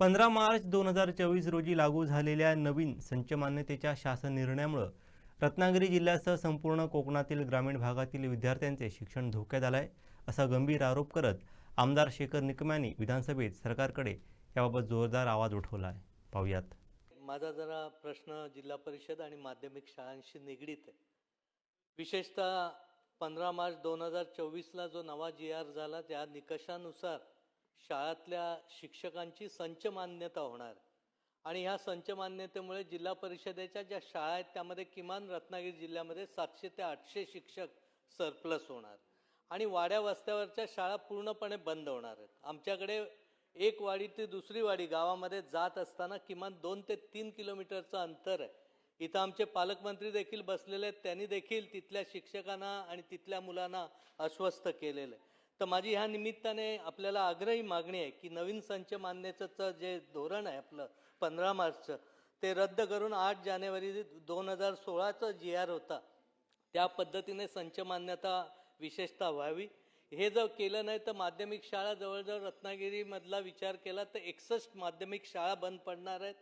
पंधरा मार्च दोन हजार चोवीस रोजी लागू झालेल्या नवीन संचमान्यतेच्या शासन निर्णयामुळं रत्नागिरी जिल्ह्यासह संपूर्ण कोकणातील ग्रामीण भागातील विद्यार्थ्यांचे शिक्षण धोक्यात आलं आहे असा गंभीर आरोप करत आमदार शेखर निकम यांनी विधानसभेत सरकारकडे याबाबत जोरदार आवाज उठवला आहे पाहूयात. माझा जरा प्रश्न जिल्हा परिषद आणि माध्यमिक शाळांशी निगडीत आहे. विशेषतः पंधरा मार्च दोन हजार चोवीसला जो नवा जी आर झाला त्या निकषानुसार शाळातल्या शिक्षकांची संच मान्यता होणार. आणि ह्या संच मान्यतेमुळे जिल्हा परिषदेच्या ज्या शाळा आहेत त्यामध्ये किमान रत्नागिरी जिल्ह्यामध्ये सातशे ते आठशे शिक्षक सरप्लस होणार. आणि वाड्या वस्त्यावरच्या शाळा पूर्णपणे बंद होणार आहेत. आमच्याकडे एक वाडी ते दुसरी वाडी गावामध्ये जात असताना किमान दोन ते तीन किलोमीटरचं अंतर आहे. इथं आमचे पालकमंत्री देखील बसलेले आहेत. त्यांनी देखील तिथल्या शिक्षकांना आणि तिथल्या मुलांना अस्वस्थ केलेलं आहे. तर माझी ह्या निमित्ताने आपल्याला आग्रही मागणी आहे की नवीन संच मान्यतेचं जे धोरण आहे आपलं पंधरा मार्चचं ते रद्द करून आठ जानेवारी दोन हजार सोळाचं जी आर होता त्या पद्धतीने संच मान्यता विशेषतः व्हावी. हे जर केलं नाही तर माध्यमिक शाळा जवळजवळ रत्नागिरीमधला विचार केला तर एकसष्ट माध्यमिक शाळा बंद पडणार आहेत.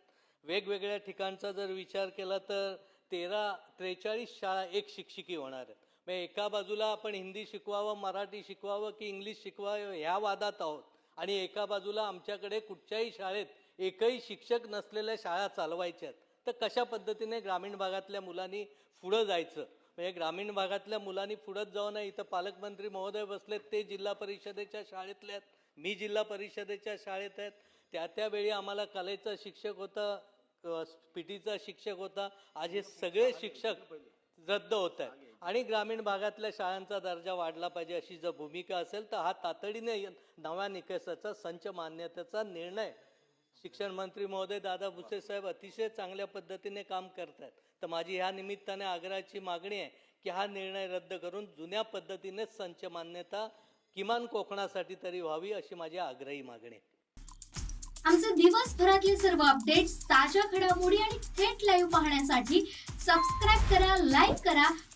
वेगवेगळ्या ठिकाणचा जर विचार केला तर तेरा त्रेचाळीस शाळा एक शिक्षिकी होणार आहेत. मग एका बाजूला आपण हिंदी शिकवावं मराठी शिकवावं की इंग्लिश शिकवावं ह्या वादात आहोत. आणि एका बाजूला आमच्याकडे कुठच्याही शाळेत एकही शिक्षक नसलेल्या शाळा चालवायच्या आहेत. तर कशा पद्धतीने ग्रामीण भागातल्या मुलांनी पुढं जायचं? म्हणजे ग्रामीण भागातल्या मुलांनी पुढत जाऊ नये इथं पालकमंत्री महोदय बसलेत ते जिल्हा परिषदेच्या शाळेतले आहेत मी जिल्हा परिषदेच्या शाळेत आहेत. त्या त्यावेळी आम्हाला कलेचा शिक्षक होता पीटीचा शिक्षक होता. आज हे सगळे शिक्षक रद्द होत आहेत. आणि ग्रामीण भागातल्या शाळांचा दर्जा वाढला पाहिजे अशी जर भूमिका असेल तर हा तातडीने नव्या निकषाचा संच मान्यतेचा निर्णय शिक्षण मंत्री महोदय दादा भुसे साहेब अतिशय चांगल्या पद्धतीने काम करत आहेत तर माझी ह्या निमित्ताने आग्रहाची मागणी आहे की हा निर्णय रद्द करून जुन्या पद्धतीने संच मान्यता किमान कोकणासाठी तरी व्हावी अशी माझी आग्रही मागणी आहे. आमचे दिवसभरातले सर्व अपडेट्स ताज्या घडामोडी आणि थेट लाईव्ह पाहण्यासाठी सबस्क्राईब करा लाईक करा